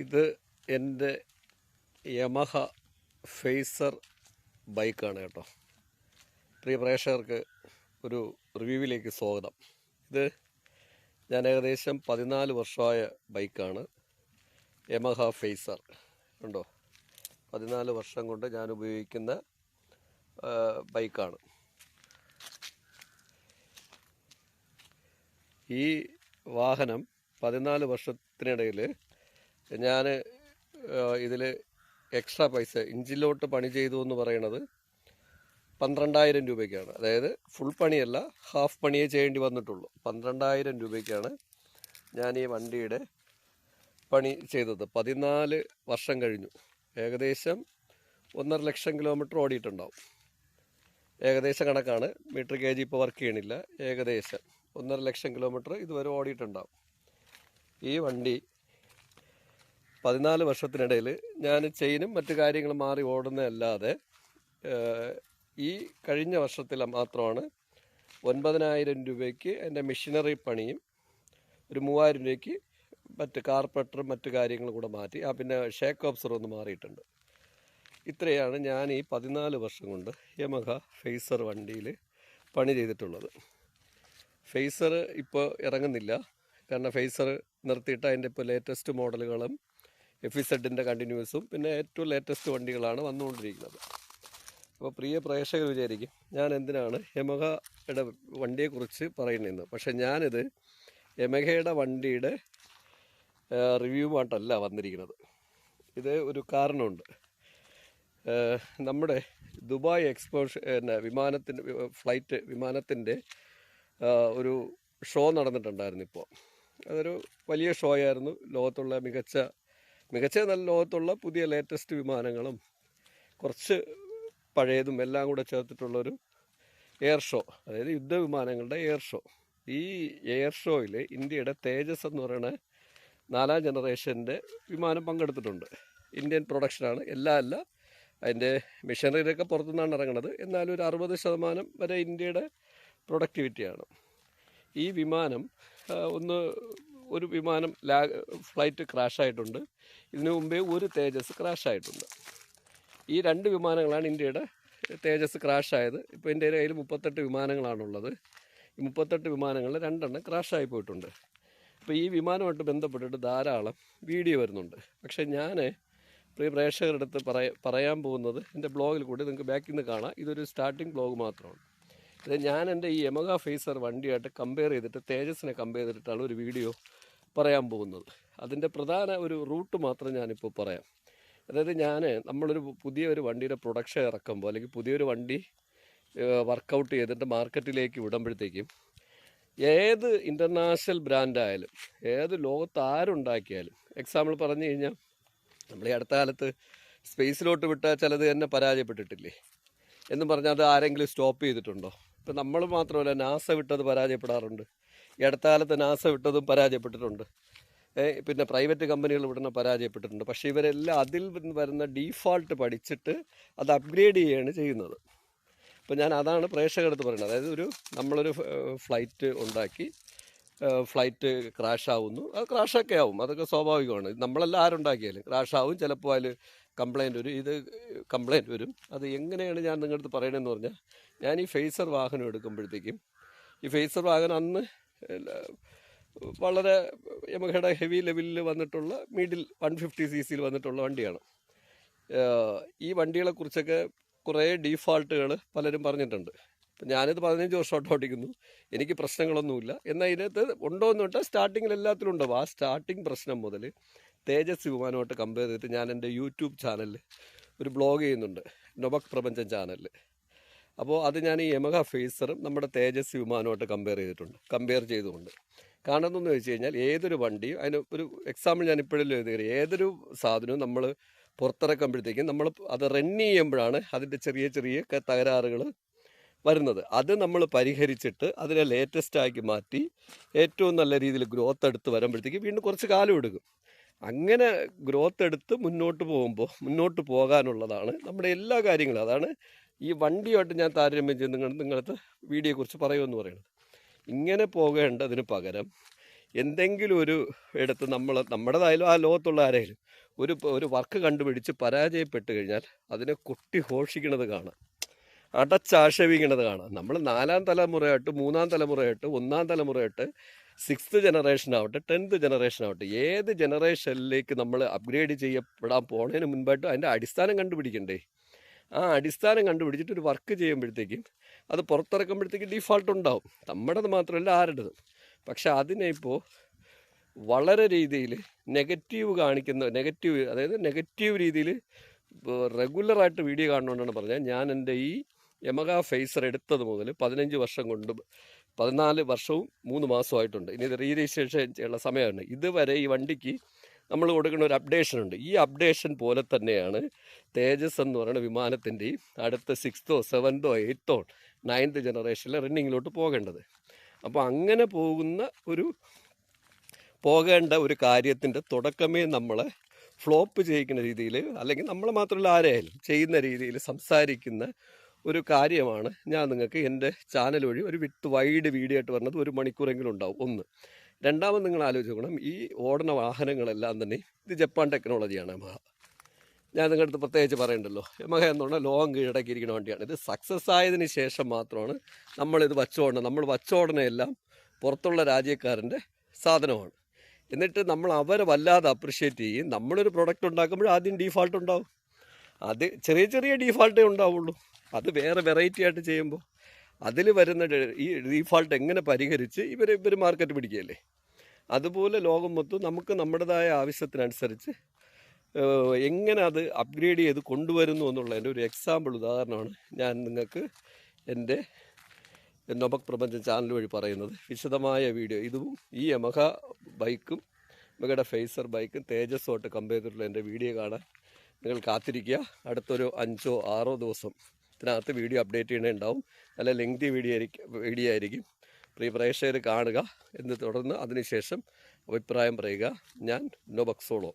ഇത് എന്റെ Yamaha phasor ബൈക്കാണ് കേട്ടോ. പ്രിയ പ്രേക്ഷകർക്ക് ഒരു റിവ്യൂവിലേക്ക് സ്വാഗതം. ഇത് ഞാൻ ഏകദേശം പതിനാല് വർഷമായ ബൈക്കാണ്. യമഹ ഫേസർ ഉണ്ടോ? പതിനാല് വർഷം കൊണ്ട് ഞാൻ ഉപയോഗിക്കുന്ന ബൈക്കാണ്. ഈ വാഹനം പതിനാല് വർഷത്തിനിടയിൽ ഞാൻ ഇതിൽ എക്സ്ട്രാ പൈസ ഇഞ്ചിലോട്ട് പണി ചെയ്തു എന്ന് പറയണത് പന്ത്രണ്ടായിരം രൂപയ്ക്കാണ്. അതായത് ഫുൾ പണിയല്ല ഹാഫ് പണിയേ ചെയ്യേണ്ടി വന്നിട്ടുള്ളൂ. പന്ത്രണ്ടായിരം രൂപയ്ക്കാണ് ഞാൻ ഈ വണ്ടിയുടെ പണി ചെയ്തത്. പതിനാല് വർഷം കഴിഞ്ഞു. ഏകദേശം ഒന്നര ലക്ഷം കിലോമീറ്റർ ഓടിയിട്ടുണ്ടാവും. ഏകദേശം കണക്കാണ്. മീറ്റർ കെ ജി ഇപ്പോൾ വർക്ക് ചെയ്യണില്ല. ഏകദേശം ഒന്നര ലക്ഷം കിലോമീറ്റർ ഇതുവരെ ഓടിയിട്ടുണ്ടാവും. ഈ വണ്ടി പതിനാല് വർഷത്തിനിടയിൽ ഞാൻ ചെയിനും മറ്റു കാര്യങ്ങളും മാറി ഓടുന്നതല്ലാതെ ഈ കഴിഞ്ഞ വർഷത്തിൽ മാത്രമാണ് ഒൻപതിനായിരം രൂപയ്ക്ക് എന്റെ മെഷീനറി പണിയും ഒരു മൂവായിരം രൂപയ്ക്ക് മറ്റ് കാർപ്പറ്ററും മറ്റു കാര്യങ്ങളും കൂടെ മാറ്റി ആ പിന്നെ ഷേക്ക് ഓപ്സർ ഒന്ന് മാറിയിട്ടുണ്ട്. ഇത്രയാണ് ഞാൻ ഈ പതിനാല് വർഷം കൊണ്ട് യമഹ ഫേസർ വണ്ടിയിൽ പണി ചെയ്തിട്ടുള്ളത്. ഫേസർ ഇപ്പോൾ ഇറങ്ങുന്നില്ല. കാരണം ഫേസർ നിർത്തിയിട്ട് അതിന്റെ ഇപ്പോൾ ലേറ്റസ്റ്റ് മോഡലുകളും എഫ് ഇസഡിന്റെ കണ്ടിന്യൂസും പിന്നെ ഏറ്റവും ലേറ്റസ്റ്റ് വണ്ടികളാണ് വന്നുകൊണ്ടിരിക്കുന്നത്. അപ്പോൾ പ്രിയ പ്രേക്ഷകർ വിചാരിക്കും ഞാൻ എന്തിനാണ് യമഹയുടെ വണ്ടിയെക്കുറിച്ച് പറയുന്നതെന്ന്. പക്ഷേ ഞാനിത് യമഹയുടെ വണ്ടിയുടെ റിവ്യൂ ആയിട്ടല്ല വന്നിരിക്കുന്നത്. ഇത് ഒരു കാരണമുണ്ട്. നമ്മുടെ ദുബായ് എക്സ്പോഷ പിന്നെ വിമാനത്തിന്റെ ഫ്ലൈറ്റ് വിമാനത്തിന്റെ ഒരു ഷോ നടന്നിട്ടുണ്ടായിരുന്നു ഇപ്പോൾ. അതൊരു വലിയ ഷോ ആയിരുന്നു ലോകത്തുള്ള മികച്ച മികച്ച നല്ല ലോകത്തുള്ള പുതിയ ലേറ്റസ്റ്റ് വിമാനങ്ങളും കുറച്ച് പഴയതും എല്ലാം കൂടെ ചേർത്തിട്ടുള്ളൊരു എയർ ഷോ അതായത് യുദ്ധവിമാനങ്ങളുടെ എയർ ഷോ ഈ എയർ ഷോയിൽ ഇന്ത്യയുടെ തേജസ് എന്ന് പറയുന്ന നാലാം ജനറേഷന്റെ വിമാനം പങ്കെടുത്തിട്ടുണ്ട്. ഇന്ത്യൻ പ്രൊഡക്ഷനാണ് എല്ലാം അല്ല അതിന്റെ മെഷീനറിയിലൊക്കെ പുറത്തുനിന്നാണ് ഇറങ്ങുന്നത് എന്നാലും ഒരു അറുപത് ശതമാനം വരെ ഇന്ത്യയുടെ പ്രൊഡക്ടിവിറ്റിയാണ് ഈ വിമാനം ഒന്ന് ഒരു വിമാനം ലാ ഫ്ലൈറ്റ് ക്രാഷായിട്ടുണ്ട്. ഇതിനു മുമ്പേ ഒരു തേജസ് ക്രാഷായിട്ടുണ്ട്. ഈ രണ്ട് വിമാനങ്ങളാണ് ഇന്ത്യയുടെ തേജസ് ക്രാഷായത്. ഇപ്പോൾ ഇന്ത്യയുടെ കയ്യിൽ മുപ്പത്തെട്ട് വിമാനങ്ങളാണുള്ളത്. ഈ മുപ്പത്തെട്ട് വിമാനങ്ങളിൽ രണ്ടെണ്ണം ക്രാഷായി പോയിട്ടുണ്ട്. അപ്പോൾ ഈ വിമാനമായിട്ട് ബന്ധപ്പെട്ടിട്ട് ധാരാളം വീഡിയോ വരുന്നുണ്ട്. പക്ഷേ ഞാൻ പ്രിയ പ്രേക്ഷകരുടെ അടുത്ത് പറയാൻ പോകുന്നത് എന്റെ ബ്ലോഗിൽ കൂടി നിങ്ങൾക്ക് ബാക്കിൽ നിന്ന് കാണാം. ഇതൊരു സ്റ്റാർട്ടിംഗ് ബ്ലോഗ് മാത്രമാണ്. ഇത് ഞാൻ എന്റെ ഈ യമഗ ഫേസർ വണ്ടിയായിട്ട് കമ്പയർ ചെയ്തിട്ട് തേജസിനെ കമ്പയർ ചെയ്തിട്ടാണ് ഒരു വീഡിയോ പറയാൻ പോകുന്നത്. അതിന്റെ പ്രധാന ഒരു റൂട്ട് മാത്രം ഞാനിപ്പോൾ പറയാം. അതായത് ഞാൻ നമ്മളൊരു പുതിയ ഒരു വണ്ടിയുടെ പ്രൊഡക്ഷൻ ഇറക്കുമ്പോൾ അല്ലെങ്കിൽ പുതിയൊരു വണ്ടി വർക്കൗട്ട് ചെയ്തിട്ട് മാർക്കറ്റിലേക്ക് വിടുമ്പോഴത്തേക്കും ഏത് ഇന്റർനാഷണൽ ബ്രാൻഡായാലും ഏത് ലോകത്ത് ആരുണ്ടാക്കിയാലും എക്സാമ്പിൾ പറഞ്ഞു കഴിഞ്ഞാൽ നമ്മൾ ഈ അടുത്ത കാലത്ത് സ്പേസിലോട്ട് വിട്ടാൽ ചിലത് തന്നെ പരാജയപ്പെട്ടിട്ടില്ലേ? എന്നും പറഞ്ഞാൽ അത് ആരെങ്കിലും സ്റ്റോപ്പ് ചെയ്തിട്ടുണ്ടോ? ഇപ്പം നമ്മൾ മാത്രമല്ല നാസ വിട്ടത് പരാജയപ്പെടാറുണ്ട്. ഇടത്താലത്ത് നാസ വിട്ടതും പരാജയപ്പെട്ടിട്ടുണ്ട്. പിന്നെ പ്രൈവറ്റ് കമ്പനികൾ വിടുന്ന പരാജയപ്പെട്ടിട്ടുണ്ട്. പക്ഷേ ഇവരെല്ലാം അതിൽ വരുന്ന ഡീഫാൾട്ട് പഠിച്ചിട്ട് അത് അപ്ഗ്രേഡ് ചെയ്യുകയാണ് ചെയ്യുന്നത്. അപ്പോൾ ഞാൻ അതാണ് പ്രേക്ഷകരടുത്ത് പറയുന്നത്. അതായത് ഒരു നമ്മളൊരു ഫ്ലൈറ്റ് ഉണ്ടാക്കി ഫ്ലൈറ്റ് ക്രാഷ് ആവുന്നു. അത് ക്രാഷൊക്കെ ആവും. അതൊക്കെ സ്വാഭാവികമാണ്. നമ്മളെല്ലാം ആരുണ്ടാക്കിയാലും ക്രാഷ് ആവും ചിലപ്പോൾ അതിൽ കംപ്ലൈന്റ് വരും. ഇത് കംപ്ലൈന്റ് വരും. അത് എങ്ങനെയാണ് ഞാൻ നിങ്ങളുടെ അടുത്ത് പറയണമെന്ന് പറഞ്ഞാൽ ഞാൻ ഈ ഫേസർ വാഹനം എടുക്കുമ്പോഴത്തേക്കും ഈ ഫേസർ വാഹനം അന്ന് വളരെ യമഹയുടെ ഹെവി ലെവലിൽ വന്നിട്ടുള്ള മിഡിൽ വൺ ഫിഫ്റ്റി സി സിയിൽ വന്നിട്ടുള്ള വണ്ടിയാണ്. ഈ വണ്ടികളെ കുറിച്ചൊക്കെ കുറേ ഡീഫാൾട്ടുകൾ പലരും പറഞ്ഞിട്ടുണ്ട്. ഇപ്പം ഞാനിത് പതിനഞ്ച് വർഷമായിട്ട് ഓടിക്കുന്നു എനിക്ക് പ്രശ്നങ്ങളൊന്നുമില്ല. എന്നാൽ ഇതിനകത്ത് ഉണ്ടോ എന്ന് വെച്ചാൽ സ്റ്റാർട്ടിങ്ങിൽ എല്ലാത്തിലും ഉണ്ടാവും ആ സ്റ്റാർട്ടിങ് പ്രശ്നം മുതൽ തേജസ് വിമാനമായിട്ട് കമ്പയർ ചെയ്തിട്ട് ഞാൻ എന്റെ യൂട്യൂബ് ചാനലിൽ ഒരു ബ്ലോഗ് ചെയ്യുന്നുണ്ട്. നൊബക് പ്രപഞ്ചം ചാനലിൽ അപ്പോൾ അത് ഞാൻ ഈ യമഹ ഫേസറും നമ്മുടെ തേജസ് വിമാനമായിട്ട് കമ്പയർ ചെയ്തിട്ടുണ്ട്. കമ്പയർ ചെയ്തുകൊണ്ട്. കാരണം എന്തെന്ന് വെച്ച് കഴിഞ്ഞാൽ ഏതൊരു വണ്ടിയും അതിന് ഒരു എക്സാമ്പിൾ ഞാൻ ഇപ്പോഴും എഴുതി ഏതൊരു സാധനവും നമ്മൾ പുറത്തിറക്കുമ്പോഴത്തേക്കും നമ്മൾ അത് റൺ ചെയ്യുമ്പോഴാണ് അതിന്റെ ചെറിയ ചെറിയ തകരാറുകൾ വരുന്നത്. അത് നമ്മൾ പരിഹരിച്ചിട്ട് അതിനെ ലേറ്റസ്റ്റ് ആക്കി മാറ്റി ഏറ്റവും നല്ല രീതിയിൽ ഗ്രോത്ത് എടുത്ത് വരുമ്പോഴത്തേക്ക് വീണ്ടും കുറച്ച് കാലം എടുക്കും. അങ്ങനെ ഗ്രോത്ത് എടുത്ത് മുന്നോട്ട് പോകുമ്പോൾ മുന്നോട്ട് പോകാനുള്ളതാണ് നമ്മുടെ എല്ലാ കാര്യങ്ങളും. അതാണ് ഈ വണ്ടിയായിട്ട് ഞാൻ താരതമ്യം ചെയ്ത് നിങ്ങൾ നിങ്ങളടുത്ത് വീഡിയോയെക്കുറിച്ച് പറയുമെന്ന് പറയുന്നത്. ഇങ്ങനെ പോകേണ്ടതിന് പകരം എന്തെങ്കിലും ഒരു ഇടത്ത് നമ്മൾ നമ്മുടേതായാലും ആ ലോകത്തുള്ള ആരെങ്കിലും ഒരു ഒരു വർക്ക് കണ്ടുപിടിച്ച് പരാജയപ്പെട്ട് കഴിഞ്ഞാൽ അതിനെ കൊട്ടി ഘോഷിക്കണത് കാണാം. അടച്ചാക്ഷേപിക്കണത് കാണാം. നമ്മൾ നാലാം തലമുറയായിട്ട് മൂന്നാം തലമുറയായിട്ട് ഒന്നാം തലമുറയായിട്ട് സിക്സ്ത് ജനറേഷൻ ആവട്ടെ ടെൻത്ത് ജനറേഷൻ ആവട്ടെ ഏത് ജനറേഷനിലേക്ക് നമ്മൾ അപ്ഗ്രേഡ് ചെയ്യപ്പെടാൻ പോണതിന് മുൻപായിട്ട് അതിന്റെ അടിസ്ഥാനം കണ്ടുപിടിക്കണ്ടേ? ആ അടിസ്ഥാനം കണ്ടുപിടിച്ചിട്ട് ഒരു വർക്ക് ചെയ്യുമ്പോഴത്തേക്കും അത് പുറത്തിറക്കുമ്പോഴത്തേക്കും ഡിഫാൾട്ട് ഉണ്ടാവും. നമ്മുടേത് മാത്രമല്ല ആരുടേതും. പക്ഷെ അതിനെ ഇപ്പോൾ വളരെ രീതിയിൽ നെഗറ്റീവ് കാണിക്കുന്ന നെഗറ്റീവ് അതായത് നെഗറ്റീവ് രീതിയിൽ റെഗുലറായിട്ട് വീഡിയോ കാണണമെന്നാണ് പറഞ്ഞാൽ ഞാൻ എന്റെ ഈ യമക ഫേസർ എടുത്തത് മുതൽ പതിനഞ്ച് വർഷം കൊണ്ട് പതിനാല് വർഷവും മൂന്ന് മാസമായിട്ടുണ്ട് ഇനി ഇത് റീ രജിസ്ട്രേഷൻ ചെയ്യാനുള്ള സമയമാണ്. ഇതുവരെ ഈ വണ്ടിക്ക് നമ്മൾ കൊടുക്കുന്ന ഒരു അപ്ഡേഷൻ ഉണ്ട്. ഈ അപ്ഡേഷൻ പോലെ തന്നെയാണ് തേജസ് എന്ന് പറയുന്ന വിമാനത്തിന്റെയും അടുത്ത സിക്സ്തോ സെവൻതോ എയ്ത്തോ നയൻത്ത് ജനറേഷനിലെ റണ്ണിങ്ങിലോട്ട് പോകേണ്ടത്. അപ്പോൾ അങ്ങനെ പോകുന്ന ഒരു പോകേണ്ട ഒരു കാര്യത്തിന്റെ തുടക്കമേ നമ്മളെ ഫ്ലോപ്പ് ചെയ്യിക്കുന്ന രീതിയിൽ അല്ലെങ്കിൽ നമ്മൾ മാത്രമല്ല ആരെയായാലും ചെയ്യുന്ന രീതിയിൽ സംസാരിക്കുന്ന ഒരു കാര്യമാണ്. ഞാൻ നിങ്ങൾക്ക് എന്റെ ചാനൽ വഴി ഒരു വിത്ത് വൈഡ് വീഡിയോ ആയിട്ട് പറഞ്ഞത് ഒരു മണിക്കൂറെങ്കിലും ഉണ്ടാവും. ഒന്ന്. രണ്ടാമത് നിങ്ങൾ ആലോചിക്കണം ഈ ഓടുന്ന വാഹനങ്ങളെല്ലാം തന്നെ ഇത് ജപ്പാൻ ടെക്നോളജിയാണ് യമഹ ഞാൻ നിങ്ങളുടെ അടുത്ത് പ്രത്യേകിച്ച് പറയണ്ടല്ലോ. യമഹ എന്ന് പറഞ്ഞാൽ കീഴടക്കി ഇരിക്കുന്ന വണ്ടിയാണ്. ഇത് സക്സസ് ആയതിന് ശേഷം മാത്രമാണ് നമ്മളിത് വച്ചോടണം. നമ്മൾ വച്ചോടനെല്ലാം പുറത്തുള്ള രാജ്യക്കാരന്റെ സാധനമാണ്. എന്നിട്ട് നമ്മൾ അവരെ വല്ലാതെ അപ്രിഷ്യേറ്റ് ചെയ്യും. നമ്മളൊരു പ്രൊഡക്റ്റ് ഉണ്ടാക്കുമ്പോൾ ആദ്യം ഡീഫാൾട്ട് ഉണ്ടാവും. അത് ചെറിയ ചെറിയ ഡീഫാൾട്ടേ ഉണ്ടാവുള്ളൂ. അത് വേറെ വെറൈറ്റി ആയിട്ട് ചെയ്യുമ്പോൾ അതിൽ വരുന്ന ഈ ഡീഫാൾട്ട് എങ്ങനെ പരിഹരിച്ച് ഇവർ ഇവർ മാർക്കറ്റ് പിടിക്കുകയല്ലേ? അതുപോലെ ലോകം മൊത്തം നമുക്ക് നമ്മുടേതായ ആവശ്യത്തിനനുസരിച്ച് എങ്ങനെ അത് അപ്ഗ്രേഡ് ചെയ്ത് കൊണ്ടുവരുന്നു എന്നുള്ളതിന്റെ ഒരു എക്സാമ്പിൾ ഉദാഹരണമാണ് ഞാൻ നിങ്ങൾക്ക് എന്റെ നൊബക് പ്രപഞ്ചം ചാനൽ വഴി പറയുന്നത്. വിശദമായ വീഡിയോ ഇതും ഈ യമഹ ബൈക്കും യമഹയുടെ ഫേസർ ബൈക്കും തേജസ്സോട്ട് കമ്പയർ ചെയ്തിട്ടുള്ള എന്റെ വീഡിയോ കാണാൻ നിങ്ങൾ കാത്തിരിക്കുക. അടുത്തൊരു അഞ്ചോ ആറോ ദിവസം ഇതിനകത്ത് വീഡിയോ അപ്ഡേറ്റ് ചെയ്യണുണ്ടാവും. നല്ല ലെങ്തി വീഡിയോ ആയിരിക്കും വീഡിയോ ആയിരിക്കും. പ്രിയ പ്രേക്ഷകർ കാണുക. എന്ന് തുടർന്ന് അതിനുശേഷം അഭിപ്രായം പറയുക. ഞാൻ നൊബക്സോളോ